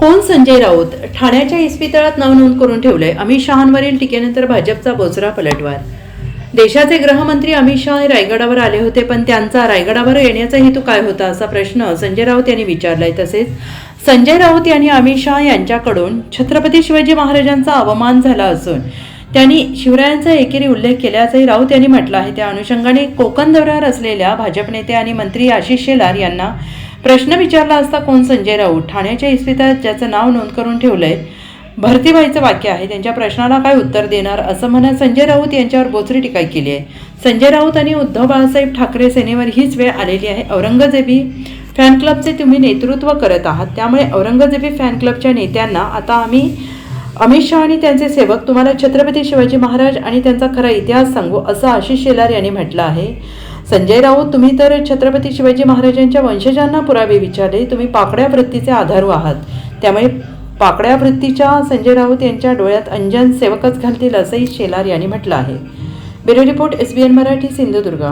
कोण संजय राऊत? ठाण्याच्या इस्पितळात नाव नोंद करून ठेवलंय अमित शहांवरील टीकेनंतर भाजपचा बोचरा पलटवार. देशाचे गृहमंत्री अमित शहा रायगडावर आले होते पण त्यांचा रायगडावर येण्याचा हेतू काय होता असा प्रश्न संजय राऊत यांनी विचारलाय. तसेच संजय राऊत यांनी अमित शहा यांच्याकडून छत्रपती शिवाजी महाराजांचा अवमान झाला असून त्यांनी शिवरायांचा एकेरी उल्लेख केल्याचंही राऊत यांनी म्हटलं आहे. त्या अनुषंगाने कोकण दौऱ्यावर असलेल्या भाजप नेते आणि मंत्री आशिष शेलार यांना प्रश्न विचारला असता कोण संजय राऊत? ठाण्याच्या इस्पितळात ज्याचं नाव नोंद करून ठेवलंय भरतीबाईचं वाक्य आहे. त्यांच्या प्रश्नाला काय उत्तर देणार? असं म्हणत संजय राऊत यांच्यावर बोचरी टीका केली आहे. संजय राऊत आणि उद्धव बाळासाहेब ठाकरे सेनेवर हीच वेळ आलेली आहे. औरंगजेबी फॅन क्लबचे तुम्ही नेतृत्व करत आहात. त्यामुळे औरंगजेबी फॅन क्लबच्या नेत्यांना आता आम्ही अमित शहा आणि त्यांचे सेवक तुम्हाला छत्रपती शिवाजी महाराज आणि त्यांचा खरा इतिहास सांगू असं आशिष शेलार यांनी म्हटलं आहे. संजय राऊत तुम्ही तर छत्रपती शिवाजी महाराजांच्या वंशजांना पुरावे विचारले. तुम्ही पाकड्या वृत्तीचे आधारू आहात. त्यामुळे पाकड्या वृत्तीच्या संजय राऊत यांच्या डोळ्यात अंजन सेवकच घालतील असंही शेलार यांनी म्हटलं आहे. Bureau report S B N Marathi Sindhudurg.